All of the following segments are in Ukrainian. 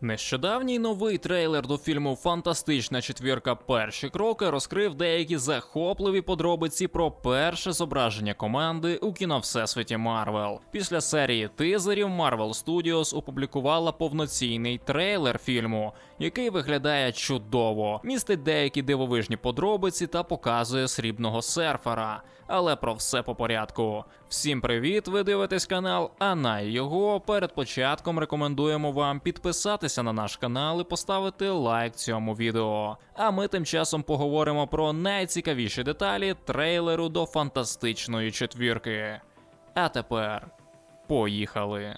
Нещодавній новий трейлер до фільму Фантастична четвірка перші кроки розкрив деякі захопливі подробиці про перше зображення команди у кіно Всесвіті Марвел. Після серії тизерів Marvel Studios опублікувала повноцінний трейлер фільму, який виглядає чудово, містить деякі дивовижні подробиці та показує срібного серфера. Але про все по порядку. Всім привіт! Ви дивитесь канал, а на його перед початком рекомендуємо вам підписатися на наш канал і поставити лайк цьому відео. А ми тим часом поговоримо про найцікавіші деталі трейлеру до фантастичної четвірки. А тепер поїхали.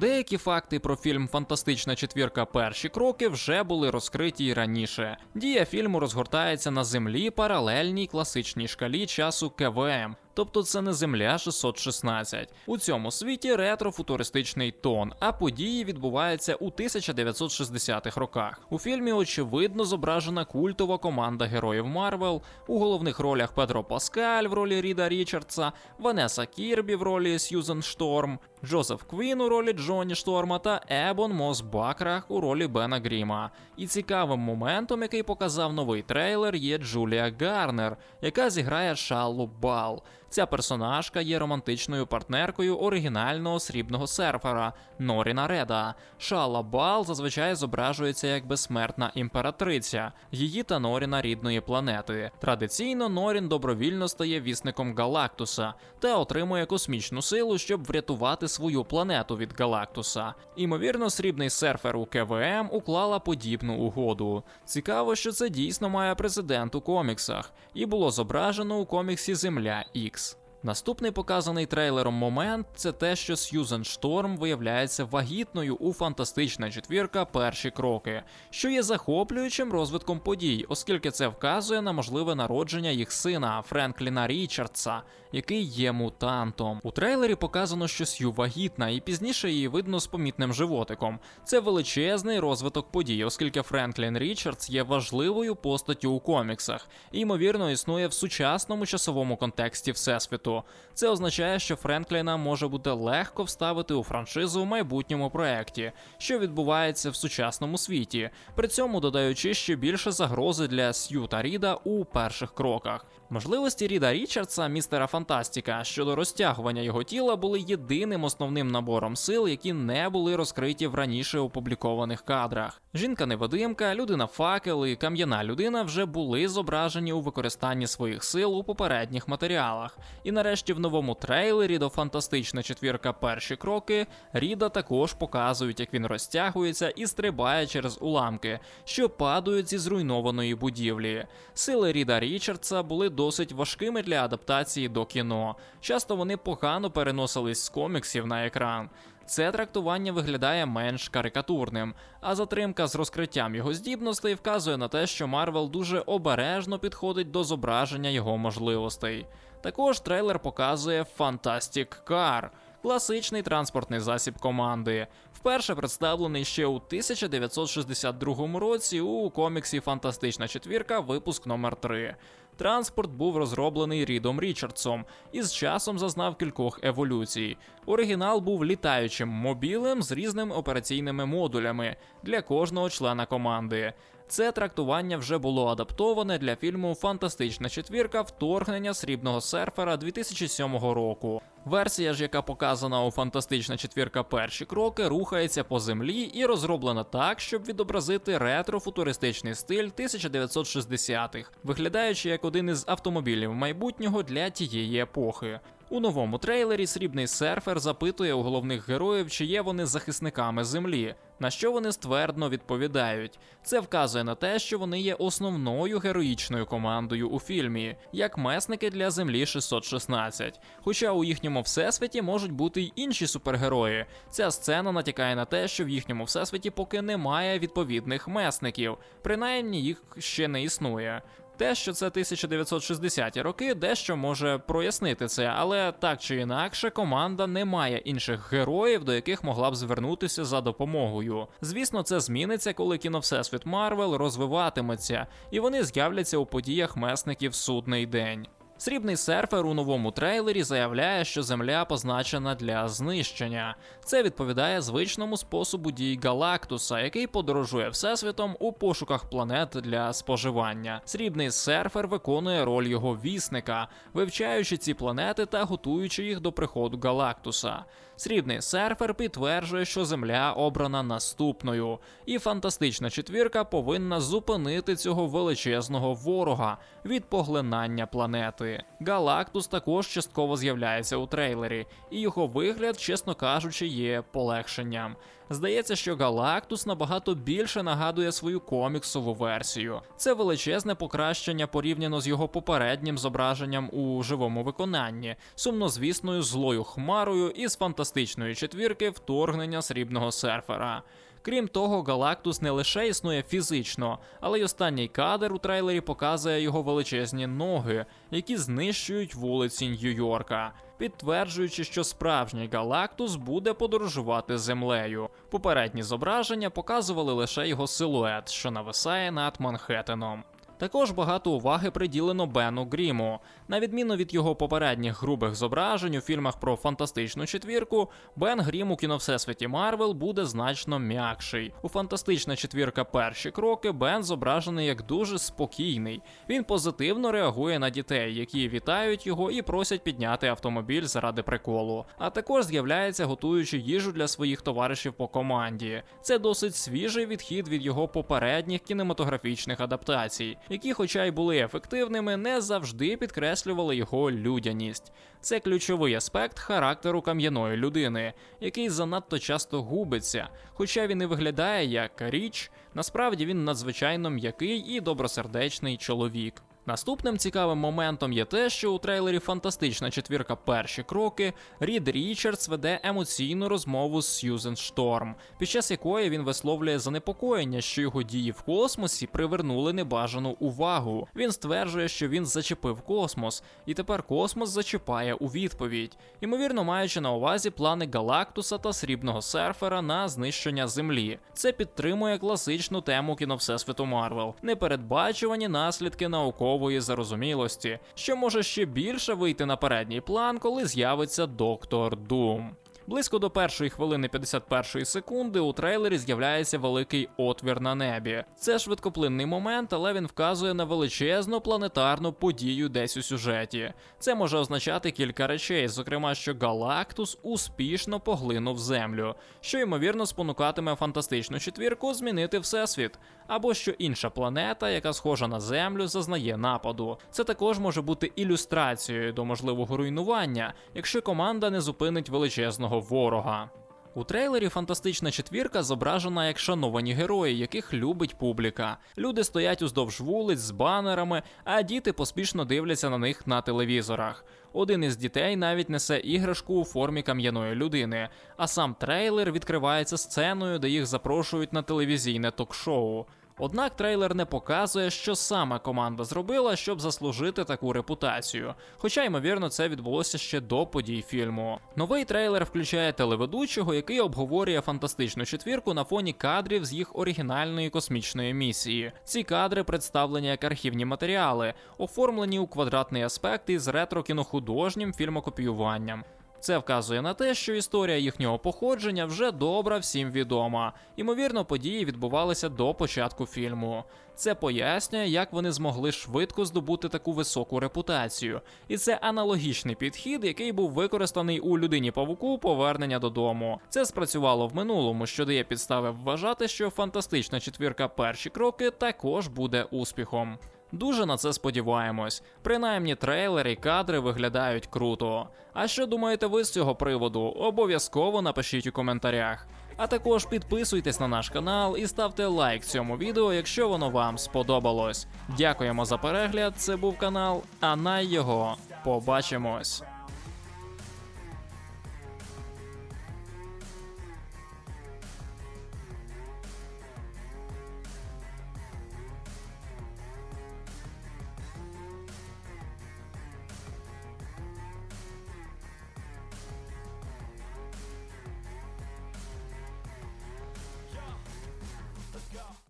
Деякі факти про фільм Фантастична четвірка перші кроки вже були розкриті й раніше. Дія фільму розгортається на землі паралельній класичній шкалі часу КВМ. Тобто це не земля 616. У цьому світі ретро-футуристичний тон, а події відбуваються у 1960-х роках. У фільмі очевидно зображена культова команда героїв Марвел. У головних ролях Педро Паскаль в ролі Ріда Річардса, Ванеса Кірбі в ролі Сьюзен Шторм, Джозеф Квін у ролі Джоні Шторма та Ебон Мос Бакрах у ролі Бена Гріма. І цікавим моментом, який показав новий трейлер, є Джулія Гарнер, яка зіграє Шаллу Бал. Ця персонажка є романтичною партнеркою оригінального срібного серфера Норіна Реда. Шала Бал зазвичай зображується як безсмертна імператриця, її та Норіна рідної планети. Традиційно Норін добровільно стає вісником Галактуса та отримує космічну силу, щоб врятувати свою планету від Галактуса. Імовірно, срібний серфер у КВМ уклала подібну угоду. Цікаво, що це дійсно має прецедент у коміксах, і було зображено у коміксі Земля Ікс. Наступний показаний трейлером момент це те, що Сьюзен Шторм виявляється вагітною у фантастична четвірка перші кроки, що є захоплюючим розвитком подій, оскільки це вказує на можливе народження їх сина Френкліна Річардса, який є мутантом. У трейлері показано, що Сью вагітна, і пізніше її видно з помітним животиком. Це величезний розвиток подій, оскільки Френклін Річардс є важливою постаттю у коміксах і ймовірно існує в сучасному часовому контексті всесвіту. Це означає, що Френкліна може бути легко вставити у франшизу в майбутньому проєкті, що відбувається в сучасному світі, при цьому додаючи ще більше загрози для Сью та Ріда у перших кроках. Можливості Ріда Річардса, містера Фантастіка, щодо розтягування його тіла були єдиним основним набором сил, які не були розкриті в раніше опублікованих кадрах. Жінка-невидимка, людина факел і кам'яна людина вже були зображені у використанні своїх сил у попередніх матеріалах. І нарешті в новому трейлері до фантастична четвірка перші кроки Ріда також показують, як він розтягується і стрибає через уламки, що падають зі зруйнованої будівлі. Сили Ріда Річардса були досить важкими для адаптації до кіно. Часто вони погано переносились з коміксів на екран. Це трактування виглядає менш карикатурним, а затримка з розкриттям його здібностей вказує на те, що Марвел дуже обережно підходить до зображення його можливостей. Також трейлер показує Fantastic Car – класичний транспортний засіб команди, вперше представлений ще у 1962 році у коміксі Фантастична четвірка, випуск номер 3 Транспорт був розроблений Рідом Річардсом і з часом зазнав кількох еволюцій. Оригінал був літаючим мобілем з різними операційними модулями для кожного члена команди. Це трактування вже було адаптоване для фільму Фантастична четвірка вторгнення срібного серфера 2007 року. Версія ж, яка показана у Фантастична четвірка перші кроки, рухається по землі і розроблена так, щоб відобразити ретро-футуристичний стиль 1960-х, виглядаючи як один із автомобілів майбутнього для тієї епохи. У новому трейлері срібний серфер запитує у головних героїв, чи є вони захисниками землі, на що вони ствердно відповідають. Це вказує на те, що вони є основною героїчною командою у фільмі, як месники для землі 616. Хоча у їхньому всесвіті можуть бути й інші супергерої. Ця сцена натякає на те, що в їхньому всесвіті поки немає відповідних месників, принаймні їх ще не існує. Те, що це 1960-ті роки, дещо може прояснити це, але так чи інакше, команда не має інших героїв, до яких могла б звернутися за допомогою. Звісно, це зміниться, коли кіно Всесвіт Марвел розвиватиметься, і вони з'являться у подіях месників судний день. Срібний серфер у новому трейлері заявляє, що Земля позначена для знищення. Це відповідає звичному способу дій Галактуса, який подорожує всесвітом у пошуках планет для споживання. Срібний серфер виконує роль його вісника, вивчаючи ці планети та готуючи їх до приходу Галактуса. Срібний серфер підтверджує, що Земля обрана наступною, і фантастична четвірка повинна зупинити цього величезного ворога від поглинання планети. Галактус також частково з'являється у трейлері, і його вигляд, чесно кажучи, є полегшенням. Здається, що Галактус набагато більше нагадує свою коміксову версію. Це величезне покращення порівняно з його попереднім зображенням у живому виконанні, сумнозвісною злою хмарою із фантастичної четвірки вторгнення срібного серфера. Крім того, Галактус не лише існує фізично, але й останній кадр у трейлері показує його величезні ноги, які знищують вулиці Нью-Йорка, підтверджуючи, що справжній Галактус буде подорожувати землею. Попередні зображення показували лише його силует, що нависає над Манхеттеном. Також багато уваги приділено Бену Гріму. На відміну від його попередніх грубих зображень у фільмах про фантастичну четвірку, Бен Грім у кіно Всесвіті Марвел буде значно м'якший. У фантастична четвірка перші кроки Бен зображений як дуже спокійний. Він позитивно реагує на дітей, які вітають його і просять підняти автомобіль заради приколу. А також з'являється, готуючи їжу для своїх товаришів по команді. Це досить свіжий відхід від його попередніх кінематографічних адаптацій які, хоча й були ефективними, не завжди підкреслювали його людяність. Це ключовий аспект характеру кам'яної людини, який занадто часто губиться. Хоча він і виглядає як річ, насправді він надзвичайно м'який і добросердечний чоловік. Наступним цікавим моментом є те, що у трейлері Фантастична четвірка перші кроки Рід Річардс веде емоційну розмову з Сьюзен Шторм, під час якої він висловлює занепокоєння, що його дії в космосі привернули небажану увагу. Він стверджує, що він зачепив космос, і тепер космос зачіпає у відповідь, ймовірно, маючи на увазі плани Галактуса та срібного серфера на знищення Землі. Це підтримує класичну тему кіно Всесвіту Марвел, непередбачувані наслідки наукового наукової зарозумілості, що може ще більше вийти на передній план, коли з'явиться доктор Дум. Близько до першої хвилини 51 секунди у трейлері з'являється великий отвір на небі. Це швидкоплинний момент, але він вказує на величезну планетарну подію десь у сюжеті. Це може означати кілька речей, зокрема, що Галактус успішно поглинув землю, що ймовірно спонукатиме фантастичну четвірку змінити всесвіт, або що інша планета, яка схожа на землю, зазнає нападу. Це також може бути ілюстрацією до можливого руйнування, якщо команда не зупинить величезного ворога. У трейлері фантастична четвірка зображена як шановані герої, яких любить публіка. Люди стоять уздовж вулиць з банерами, а діти поспішно дивляться на них на телевізорах. Один із дітей навіть несе іграшку у формі кам'яної людини, а сам трейлер відкривається сценою, де їх запрошують на телевізійне ток-шоу. Однак трейлер не показує, що саме команда зробила, щоб заслужити таку репутацію. Хоча, ймовірно, це відбулося ще до подій фільму. Новий трейлер включає телеведучого, який обговорює фантастичну четвірку на фоні кадрів з їх оригінальної космічної місії. Ці кадри представлені як архівні матеріали, оформлені у квадратний аспект із ретро-кінохудожнім фільмокопіюванням. Це вказує на те, що історія їхнього походження вже добра всім відома. Ймовірно, події відбувалися до початку фільму. Це пояснює, як вони змогли швидко здобути таку високу репутацію. І це аналогічний підхід, який був використаний у людині павуку повернення додому. Це спрацювало в минулому, що дає підстави вважати, що фантастична четвірка перші кроки також буде успіхом. Дуже на це сподіваємось. Принаймні трейлери і кадри виглядають круто. А що думаєте ви з цього приводу? Обов'язково напишіть у коментарях. А також підписуйтесь на наш канал і ставте лайк цьому відео, якщо воно вам сподобалось. Дякуємо за перегляд. Це був канал, а на його побачимось.